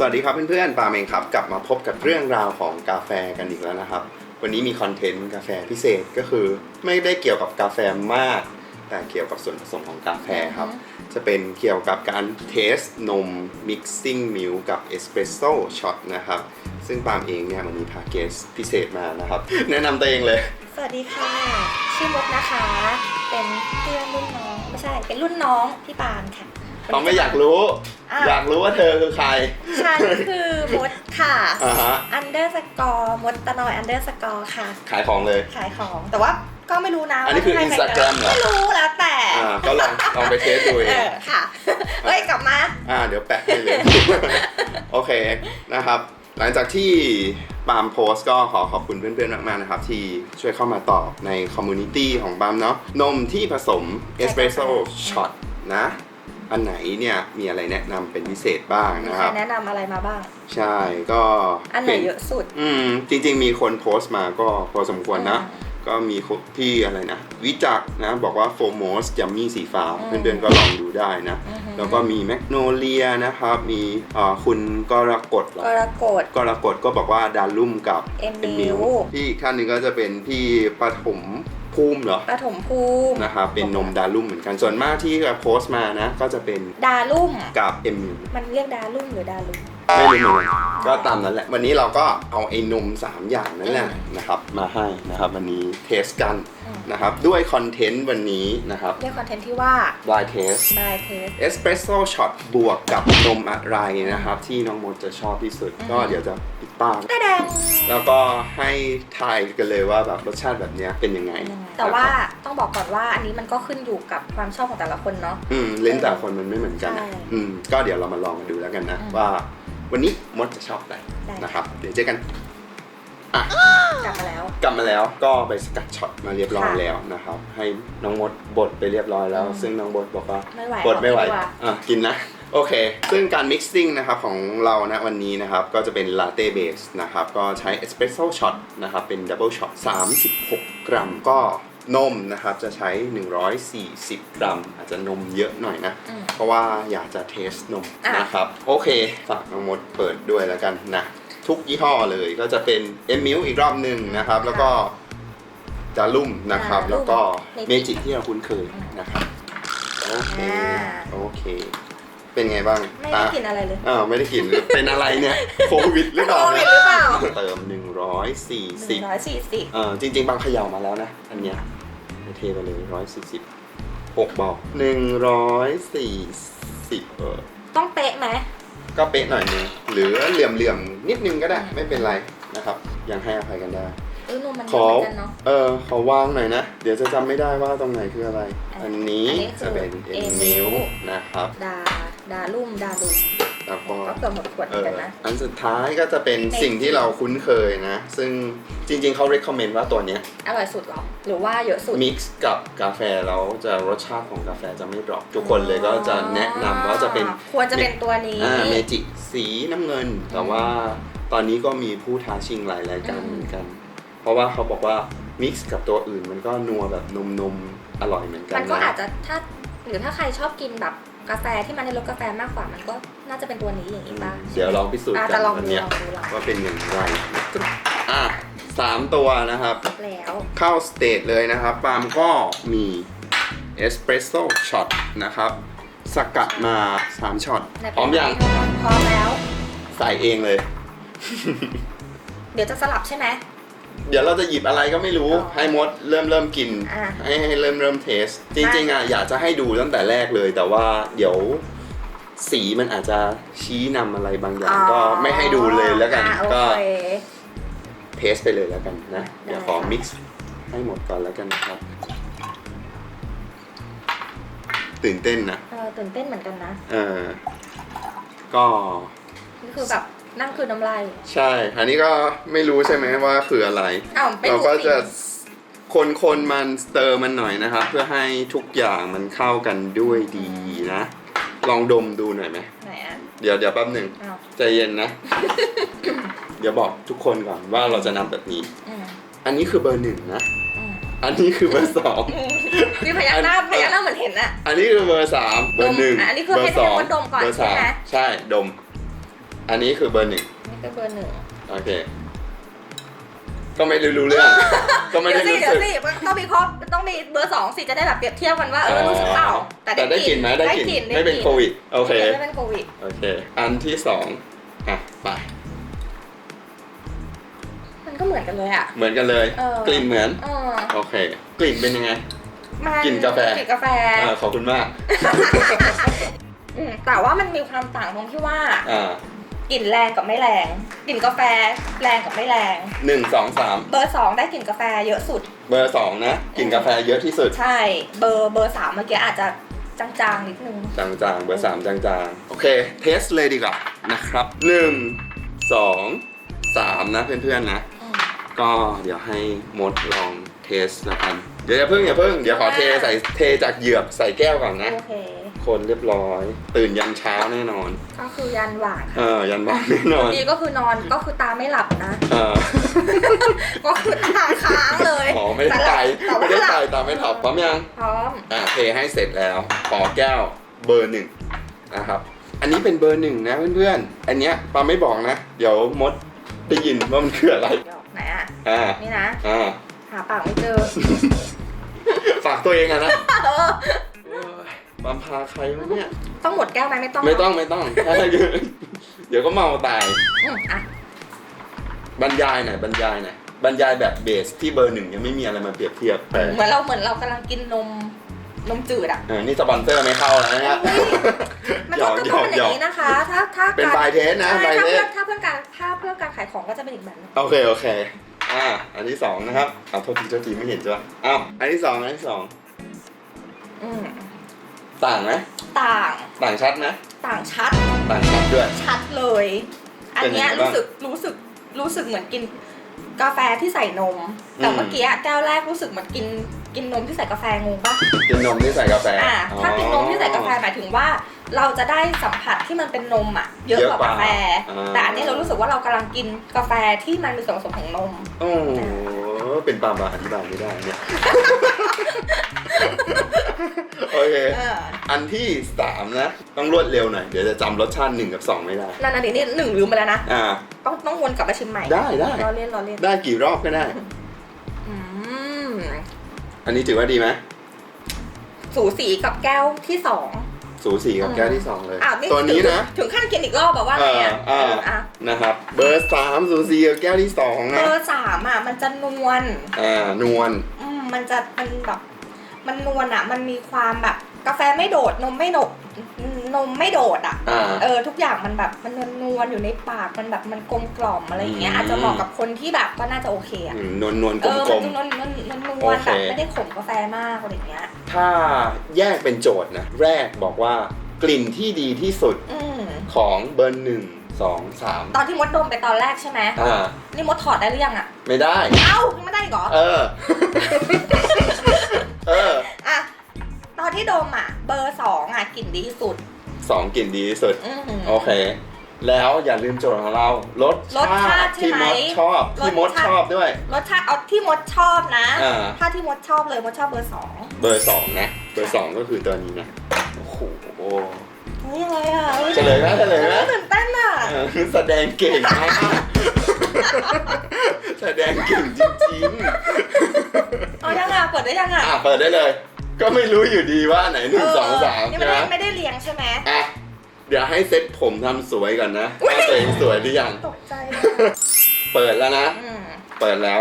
สวัสดีครับเพื่อนๆปาล์มเองครับ กลับมาพบกับเรื่องราวของกาแฟกันอีกแล้วนะครับ วันนี้มีคอนเทนต์กาแฟพิเศษก็คือ ไม่ได้เกี่ยวกับกาแฟมาก แต่เกี่ยวกับส่วนผสมของกาแฟครับ จะเป็นเกี่ยวกับการเทสนม mixing milk กับเอสเปรสโซ่ช็อตนะครับ ซึ่งปาล์มเองเนี่ยวันนี้พาเกสพิเศษมานะครับ แนะนำตัวเองเลย สวัสดีค่ะ ชื่อมดนะคะ เป็นเพื่อนรุ่นน้อง ไม่ใช่ เป็นรุ่นน้องพี่ปานค่ะ เขาไม่อยากรู้ อะ อยากรู้ว่าเธอคือใคร ฉันคือมดค่ะ อ่าฮะ อันเดอร์สกอร์มดตะนอยอันเดอร์สกอร์ค่ะ ขายของเลย ขายของ แต่ว่าก็ไม่รู้นะอันนี้คือว่าใร Instagram เหรอ ไม่รู้แล้วแต่ อ่า ก็ลองลองไปเทสดูเอเอง อค่ะเฮ้ยกลับมา อ่าเดี๋ยวแปะให้เลย โอเคนะครับ หลังจากที่ปาล์มโพสต์ก็ขอขอบคุณเพื่อนๆ มากๆ นะครับ ที่ช่วยเข้ามาตอบในคอมมูนิตี้ของปาล์มเนาะนมที่ผสมเอสเปรสโซ่ช็อตนะ อันไหนเนี่ยมีอะไรแนะนำเป็นพิเศษบ้างมีนะใคครรับ แนะนำอะไรมาบ้าง ใช่ก็อันไหนเยอะสุด อืมจริงๆมีคนโพสต์มาก็พอสมควรนะอืมก็มีที่อะไรนะ วิจักรนะ บอกว่าโฟมอสจัมมี่สีฟ้าอืม เพื่อนๆก็ลองดูได้นะ อือฮึแล้วก็มีแมกโนเลียนะครับ มีอ่าคุณกรกฎเหรอกรกฎ กรกฎก็บอกว่าดารุ่มกับ เอ็มเอ็มมิมิววพี่อีกท่านหนึ่งก็จะเป็นพี่ปฐม ภูมิเหรอปฐมภูมินะครับเป็นนมดารุ่มเหมือนกันส่วนมากที่โพสต์มานะ ก็จะเป็นดาลุ่มกับเอ็มมิวมันเรียกดาลุ่มหรือดาลุ่มไม่รู้เหมือนกันก็ตามนั้นแหละ วันนี้เราก็เอาไอ้นม 3 อย่างนั่นแหละอืมนะครับมาให้นะครับวันนี้เทสกันอืมนะครับด้วยคอนเทนต์วันนี้นะครับเรียกคอนเทนต์ที่ว่า blind test by test เอสเปรสโซ่ช็อตบวกกับนมอะไรนะครับ ที่น้องมดจะชอบที่สุดอืมก็เดี๋ยวจะปิด ปากแดงแล้วก็ให้ทายกันเลยว่าแบบรสชาติแบบเนี้ยเป็นยังไงแต่ว่าต้องบอกก่อนว่าอันนี้มันก็ขึ้นอยู่กับความชอบของแต่ละคนเนาะ อืมเลนส์แต่ละคนมันไม่เหมือนกันใช่นะอืมก็เดี๋ยวเรามาลองกันดูแล้วกันนะอืมว่า วันนี้มดจะชอบอะไรได้นะครับ เดี๋ยวเจอกัน กลับมาแล้ว กลับมาแล้วก็ไปสกัดช็อตมาเรียบร้อยค่ะ แล้วนะครับ ให้น้องมดบดไปเรียบร้อยแล้วอืมซึ่งน้องบดบอกว่าไม่ไหวบดไม่ไหวออกดีกาอะกินนะ โอเค ซึ่งการ mixing นะครับของเรานะวันนี้นะครับ ก็จะเป็น latte base นะครับ ก็ใช้ espresso shot นะครับ เป็น double shot 36 กรัม ก็นมนะครับ จะใช้ 140 กรัม อาจจะนมเยอะหน่อยนะ อืม เพราะว่าอยากจะเทสนมอะ นะครับ โอเค ฝากน้องมดเปิดด้วยแล้วกันนะ ทุกยี่ห้อเลยก็จะเป็นเอมิลอีกรอบหนึ่งนะครับ แล้วก็จารุ่มนะครับ แล้วก็เมจิที่เราคุ้นเคยนะครับ โอเค โอเค เป็นไงบ้างไม่ได้กินอะไรเลย อ้าวไม่ได้กิน เป็นอะไรเนี่ย โควิดหรือเปล่าโควิเนี่ดยหรือเปล่า เติม 140หนึ่งร้อยสี่สิบเออจริง ๆ บางเขย่ามาแล้วนะ อันเนี้ยไม่เทไปเลย140 6บอก140เออต้องเป๊ะไหม ก็เป๊ะหน่อยนึงหรือเหลื่อมๆ นิดนึงก็ได้ ไม่เป็นไรนะครับ ยังให้อภัยกันได้ เออนมมันขเยออะเหมือนกันเนาะ เออขอวางหน่อยนะ เดี๋ยวจะจำไม่ได้ว่าตรงไหนคืออะไร อัอันนนี้นี้อันนี้คือจะเป็นเอ็เอ็นนนิ้นิ้ววนะครับ ดา ดาลุ่ม ดาลุ่มแล้วก็ ก็เกือบหมดขวดเหเอมือนอกันนะ อันสุดท้ายก็จะเป็น Magic สิ่งที่เราคุ้นเคยนะ ซึ่งจริงๆเขา recommend ว่าตัวเนี้ย อร่อยสุดเหรอ หรือว่าเยอะสุด mix กับกาแฟแล้วจะรสชาติของกาแฟจะไม่ดรอปทุกคนเลยก็จะแนะนำว่าจะเป็นควรจะเป็นตัวนี้ อ่าเมจิสีน้ำเงิน แต่ว่าตอนนี้ก็มีผู้ท้าชิงหลายรายการเหมือนกันเพ ราะว่าเขาบอกว่ามิกซ์กับตัวอื่นมันก็นัวแบบนมๆอร่อยเหมือนกันมันก็นะอาจจะถ้าหรือถ้าใครชอบกินแบบกาแฟที่มันในรสกาแฟมากกว่ามันก็น่าจะเป็นตัวนี้อย่างนี้ป่ะเดี๋ยวลองพิสูจน์อะกัจะนลองวันดูเนี้ยลองดูลองว่าเป็นอย่างไรอะสามตัวนะครับ แล้วเข้าสเตจเลยนะครับปาล์มก็มีเอสเปรสโซ่ช็อตนะครับสกัดมา 3ช็อตไหนพร้อมยังพร้อมแล้ว ใส่เองเลย เดี๋ยวจะสลับใช่ไหม เดี๋ยวเราจะหยิบอะไรก็ไม่รู้อ๋อให้มดเริ่มเริ่มกิน อะให้ให้เริ่มเริ่มเทส จริงๆอะอยากจะให้ดูตั้งแต่แรกเลย แต่ว่าเดี๋ยวสีมันอาจจะชี้นำอะไรบางอย่างก็ไม่ให้ดูเลยแล้วกัน อะโอก็เค เทสไปเลยแล้วกันนะ ได้เดี๋ยวขอค่ะ มิกซ์ให้หมดก่อนแล้วกันนะครับ ตื่นเต้นนะ เออตื่นเต้นเหมือนกันนะ เออก็นี่คือแบบ นั่งคือน้ำลายใช่ อันนี้ก็ไม่รู้ใช่ไหมว่าคืออะไร อ้าวไม่เรารู้ก็สิจะคนคนๆมันสเตอร์มันหน่อยนะครับ เพื่อให้ทุกอย่างมันเข้ากันด้วยดีนะ ลองดมดูหน่อยไหมไหนอะเดี๋ยวเดี๋ยวแป๊บหนึ่งอ้าวใจเย็นนะ เดี๋ยวบอกทุกคนก่อนว่าเราจะนำแบบนี้ อืมอันนี้คือเบอร์หนึ่งนะ อืมอันนี้คือเบอร์สองมีพยักหน้าอัน พยักหน้าเหมือนเห็นอะ อันนี้คือเบอร์สามเบอร์หนึ่งอะอันนี้คือเบอให้ร์สองให้มดดมก่อนเบอร์สามใช่ไหม ใช่ดม อันนี้คือเบอร์หนึ่งนี่คือเบอร์หนึ่งโอเค ก็ไม่รู้รู้เรื่อง ก็ไม่ได้เดี๋ยวรู้สิเดี๋ยสึวก สิมันต้องมีข้อต้องมีเบอร์สองสิจะได้แบบเปรียบเทียบกันว่าเออรู้สึกเปล่าแต่ได้กลิ่นไหมได้กลิ่นไม่เป็นโควิดโอเค ไม่เป็นโควิดโอเค อันที่สองอะไปมันก็เหมือนกันเลยอะ เหมือนกันเลย เออ กลิ่นเหมือน เออโอเค กลิ่นเป็นยังไง มันกลิ่นกาแฟ กลิ่นกาแฟเออขอบคุณมาก อืมแต่ว่ามันมีความต่างตรงที่ว่า อ่า กลิ่นแรงกับไม่แรงกลิ่นกาแฟแรงกับไม่แรง หนึ่งสองสามเบอร์สองได้กลิ่นกาแฟเยอะสุด เบอร์สองนะกลิ่นกาแฟเยอะที่สุด ใช่ เบอร์เบอร์สามเมื่อกี้อาจจะจางๆนิดนึง จางๆ เบอร์สามจางๆ โอเค เทสเลยดีกว่านะครับหนึ่งสองสามนะเพื่อนๆนะ อืม ก็เดี๋ยวให้มดลองเทสแล้วกันเดี๋ยวอย่าเพิ่งอย่าเพิ่ง เดี๋ยวขอเทใส่เทจากเหยือกใส่แก้วก่อนนะ โอเค คนเรียบร้อย ตื่นยันเช้าแน่นอน ก็คือยันหว่างเออยันบ้านแน่นอน ดีก็คือนอนก็คือตาไม่หลับนะ เออก็คือตาค้างเลยอ๋อไม่ได้ตายแต่ว่าไม่ได้ตายตามไม่หลับพร้อมยัง พร้อม อะเทให้เสร็จแล้วขอแก้วเบอร์หนึ่งนะครับ อันนี้เป็นเบอร์หนึ่งนะเพื่อนๆ อันเนี้ยปาไม่บอกนะ เดี๋ยวมดได้ยินว่ามันคืออะไรดอกไหนอะ อ่านี่นะ อ่าหาปากไม่เจอ ฝากตัวเองอะนะ เออโอ้ย บัมพาใครวะเนี่ย ต้องหมดแก้วไหมไม่ต้องไม่ต้องไม่ต้องแค่เดี๋ยวก็เมาตาย อืมอะบรรยายหน่อยบรรยายหน่อยบรรยายแบบเบสที่เบอร์หนึ่งยังไม่มีอะไรมาเปรียบเทียบแต่เหมือนเราเหมือนเรากำลังกินนมนมจืดอะ เออนี่สปอนเซอร์ไม่เข้าแล้วนะฮะ มันหยก็อกต้องหยอกเป็นอหยย่าองกนี้นะคะ ถ้าถ้าเป็นการบายเทสนะใช่บายถ้าเทเพื่อสถ้าเพื่อการถ้าเพื่อการขายของก็จะเป็นอีกแบบหนึงโอเคโอเค อ่า อันที่สองนะครับเอาโทษทีโทษทีไม่เห็นจ้ะอ้าวอันที่สองอันที่สองอืม ต่างไหมต่างต่างชัดไหมต่างชัด ต่างชัดด้วย ชัดเลย อันเนี้ยเป็นยังไงบ้างรู้สึกรู้สึกรู้สึกเหมือนกินกาแฟที่ใส่นม แต่อืมเมื่อกี้แก้วแรกรู้สึกเหมือนกินกินนมที่ใส่กาแฟงงปะกินนมที่ใส่กาแฟอ่าถ้ากินนมที่ใส่กาแฟหมายถึงว่า เราจะได้สัมผัสที่มันเป็นนมอะเยอะกว่ากาแฟ แต่อันนี้เรารู้สึกว่าเรากำลังกินกาแฟที่มันมีส่วนผสมของนม โอ้โหเป็นปามาอธิบายไม่ได้เนี่ย โอเค เอออันที่สามนะ ต้องรวดเร็วหน่อย เดี๋ยวจะจำรสชาติหนึ่งกับสองไม่ได้ นั่นน่ะดินี่หนึ่งลืมไปแล้วนะ อ่า ต้องต้องวนกลับมาชิมใหม่ได้ได้ รอเล่นรอเล่นได้กี่รอบก็ได้ อืมอันนี้ถือว่าดีไหม สูสีกับแก้วที่สอง สูสีกับแก้วที่สองเลยอ้าวนี่ตัวนี้ถึงนะถึงขั้นกินอีกรอบแบบว่าไงอะเออเอออะนะครับ เบอร์สามสูสีกับแก้วที่สองเบนะอร์สามอะมันจะนวลอ่านวลอืมมันจะมันแบบมันนวลอะ มันมีความแบบกาแฟไม่โดดนมไม่โดด นมไม่โดดอะอ่า เออทุกอย่างมันแบบมันนวลๆอยู่ในปากมันแบบมันกลมกล่อมอะไรอย่างเงี้ยอืม อาจจะเหมาะกับคนที่แบบก็น่าจะโอเคอะอืมนวลนวลๆกเออลมันมจะนวลนวลนวลนโอวลเคแบบไม่ได้ขมกาแฟมากอะไรอย่างเงี้ยๆถ้าแยกเป็นโจทย์นะ แรกบอกว่ากลิ่นที่ดีที่สุดอืมของเบอร์หนึ่งสองสามตอนที่มดดมไปตอนแรกใช่ไหมอ่า นี่มดถอดได้หรือยังอะไม่ได้ เอ้ายังไม่ได้อีกเหรอ เออ เอออะตอนที่ดมอะ เบอร์สองอะกลิ่นดีที่สุด สองกลิ่นดีที่สุด อือหือ โอเค แล้วอย่าลืมโจทย์ของเรารสรสชาติใช่ที่ไหมมดชอบที่มดรสชาติ ชอบด้วย รสชาติเอาที่มดชอบนะ อ่า ถ้าที่มดชอบเลยมดชอบเบอร์สองเบอร์สองนะ เบอร์สองก็คือตัวนี้นะโอ้โหเฮ้ยอะไรอะฮ้ยเฉลยไหมเฉลยไหมตื่นเต้นอะ เออแสดงเก่งมากแสดงเก่งจริงเอายังอะเปิดได้ยังๆอะ อะเปิดได้เลย ก็ไม่รู้อยู่ดีว่าไหนหนึ่งสองสามนี่ใช่ไม่ไหมได้ไม่ได้เรียงใช่ไหมอะเดี๋ยวให้เซ็ตผมทำสวยก่อนนะว่าตัวเองสวยหรือยัง ตกใจเปิดแล้วนะ อืมเปิดแล้ว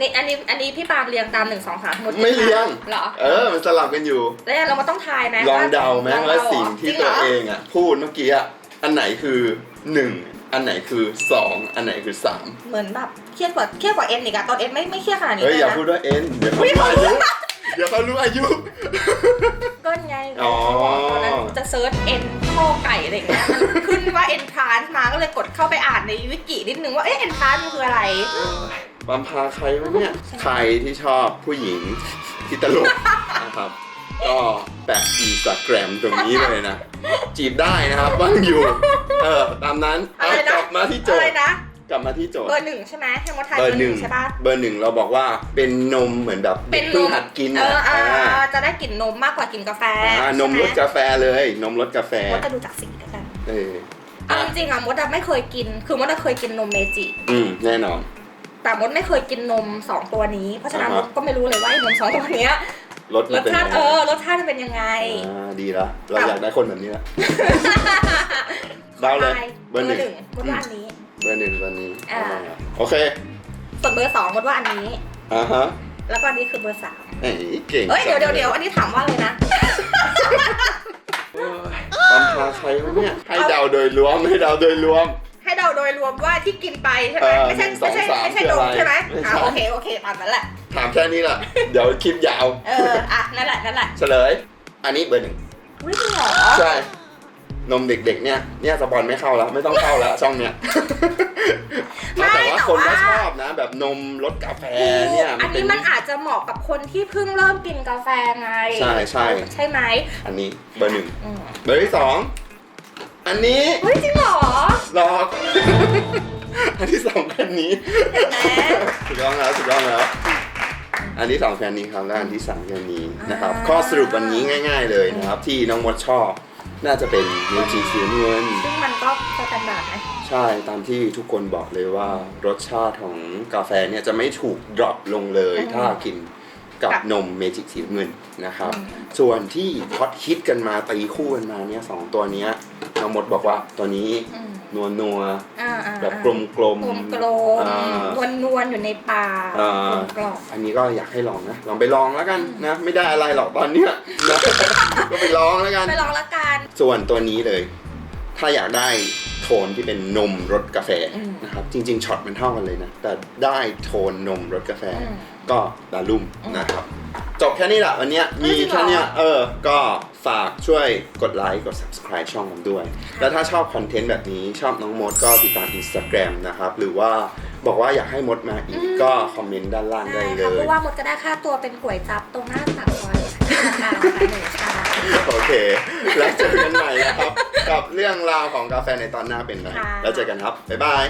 นี่อันนี้อันนี้พี่ปาล์มเรียงตามหนึ่งสองสามหมดไม่เรียง เหรอเออ มันสลับกันอยู่ แล้วเรามาต้องทายไหมลองเดาไหมลองว่าเดาสิ่งที่จริตัวหรเองอะพูดเมื่อกี้อะอันไหนคือหนึ่งอันไหนคือสองอันไหนคือสามเหมือนแบบเครียดกว่าเครียดกว่าเอ็นอีกอะตอนเอ็นไม่ไม่เครียดขนาดนี้เฮ้ยเลยอย่านะพูดว่าเอ็นเดี๋ยวเขารู้อายุ เดี๋ยวเขารู้อายุ ก็ไงอ๋อตอนนั้นจะเซิร์ชเอ็นข้อไก่อะไรอย่างเงี้ยมันขึ้นว่าเอ็นทรานมาก็เลยกดเข้าไปอ่านในวิกินิดนึงว่าเอ๊ะเอ็นทรานมันคืออะไร บัมพาใครวะเนี่ย ใครที่ชอบผู้หญิงที่ตลก นะครับ ก็แปะอินสตาแกรมตรงนี้เลยนะ จีบได้นะครับว่างอยู่ เออ ตามนั้นอะเอาไรกนะลับมาที่โจอะไรทย์นะ กลับมาที่โจทย์ เบอร์หนึ่งใช่ไหมให้มดไทยเบเบออร์ร์หหนึ่นึ่งงใช่ปะเบอร์หนึ่งเราบอกว่าเป็นนมเหมือนแบบเป็เด็กนนมเพิ่งหัดกินเอออ่าอ่าจะได้กลิ่นนมมากกว่ากลิ่นกาแฟอ่านมรสใช่ไหกาแฟเลย นมรสกาแฟมดจะดูจากสีแล้วกันเออเอาจริงๆอะมดอะไม่เคยกิน คือมดอะเคยกินนมเมจิ อืมแน่นอน แต่มดไม่เคยกินนมสองตัวนี้ เพราะฉะนั้นอ่ามฮะดก็ไม่รู้เลยว่าไอ้นมสองตัวเนี้ยรสรมันสเป็นชายัติงไงเออรสชาติมันเป็นยังไงอ่าดีละเราครับอยากได้คนแบบนี้ละเดาเลยเบเบออร์ร์หนึ่งหนึ่งมดว่าอันนี้ เบอร์หนึ่งเบอร์นี้อ่า โอเคส่วนเบอร์สองมดว่าอันนี้ อ่าฮะแล้วก็อันนี้คือเบอร์สามเอ้ยเก่งเอ้ยเดี๋ยวเดี๋ยวเดี๋ยวอันนี้ถามว่าเลยนะตามพาใครวะเนี่ยให้เดาโดยรวมให้เดาโดยรวม ให้เดาโดยรวมว่าที่กินไปใช่ไหมเออไม่ใช่หนึ่งสอไม่งใช่สามไม่ใช่คืนอมอะไรใช่ไหมไม่ใช่ อ่าโอเคโอเคตามนั้นแหละถามแค่นี้แหละเดี๋ยวคลิปยาว เอออะนั่นแหละนั่นแหละเฉลย อันนี้เบอร์หนึ่ง อุ้ยจริงเหรอใช่ นมเด็กๆ เนี่ยเนี่ยสปอนไม่เข้าแล้ว ไม่ต้องเข้าแล้ว ช่องเนี้ยแต่ว่าคนก็ชอบนะ แบบนมรสกาแฟเนี่ยอันเป็นี้มันอาจจะเหมาะกับคนที่เพิ่งเริ่มกินกาแฟไง ใช่ใช่ใช่ไหมอันนี้เบอร์หนึ่งอืมเบอร์ที่สองอันนี้เฮ้ยจริงเหรอหลอกอันที่สองแค่นี้เห็นไหมถูกต้องแล้วถูกต้องแล้วอันที่สองแค่นี้ครับและอันที่สามแค่นี้นะครับอ่าข้อสรุปวันนี้ง่าย ๆ เลยนะครับ ที่น้องมดชอบ น่าจะเป็นเงินจีสีเงิน ซึ่งมันก็สแตนดาร์ดไหมใช่ตามที่ทุกคนบอกเลยว่ารสชาติของกาแฟเนี่ยจะไม่ถูกดรอปลงเลยอืมถ้ากินกับกับนมเมจิกสีน้ำเงินนะครับอืมส่วนที่ฮอตฮิตกันมาตีคู่กันมาเนี่ยสองตัวเนี้ยน้องมดบอกว่าตัวนี้อืมนัวนัวอ่าอ่าๆแบบกลมกลมกลมกลมอ่านวลนวลๆอยู่ในปากอ่ากลมกล่อมอันนี้ก็อยากให้ลองนะ ลองไปลองแล้วกันนะ ไม่ได้อะไรหรอกตอนเนี้ยนะ ก็ไปลองแล้วกัน ไปลองละกัน ส่วนตัวนี้เลย ถ้าอยากได้โทนที่เป็นนมรสกาแฟอืมนะครับ จริง ๆช็อตมันเท่ากันเลยนะ แต่ได้โทนนมรสกาแฟอืมก็ดาลุ่มอืมนะครับ จบแค่นี้แหละวันเนี้ยเฮ้มียจริงเหรอแค่เนี้ยเออ ก็ฝากช่วยกดไลค์กด subscribe ช่องผมด้วย แล้วถ้าชอบคอนเทนต์แบบนี้ชอบน้องมดก็ติดตาม Instagram นะครับ หรือว่าบอกว่าอยากให้มดมาอีกก็คอมเมนต์ด้านล่างได้ได้เลค่ะเพยราะว่ามดก็ได้ค่าตัวเป็นก๋วยจับตรงหน้าปากซอยค่ะหนึ่งชาม โอเค แล้วเจอกันใหม่นะครับ กับเรื่องราวของกาแฟในตอนหน้าเป็นไรค่ะแล้วเจอกันครับ บ๊ายบาย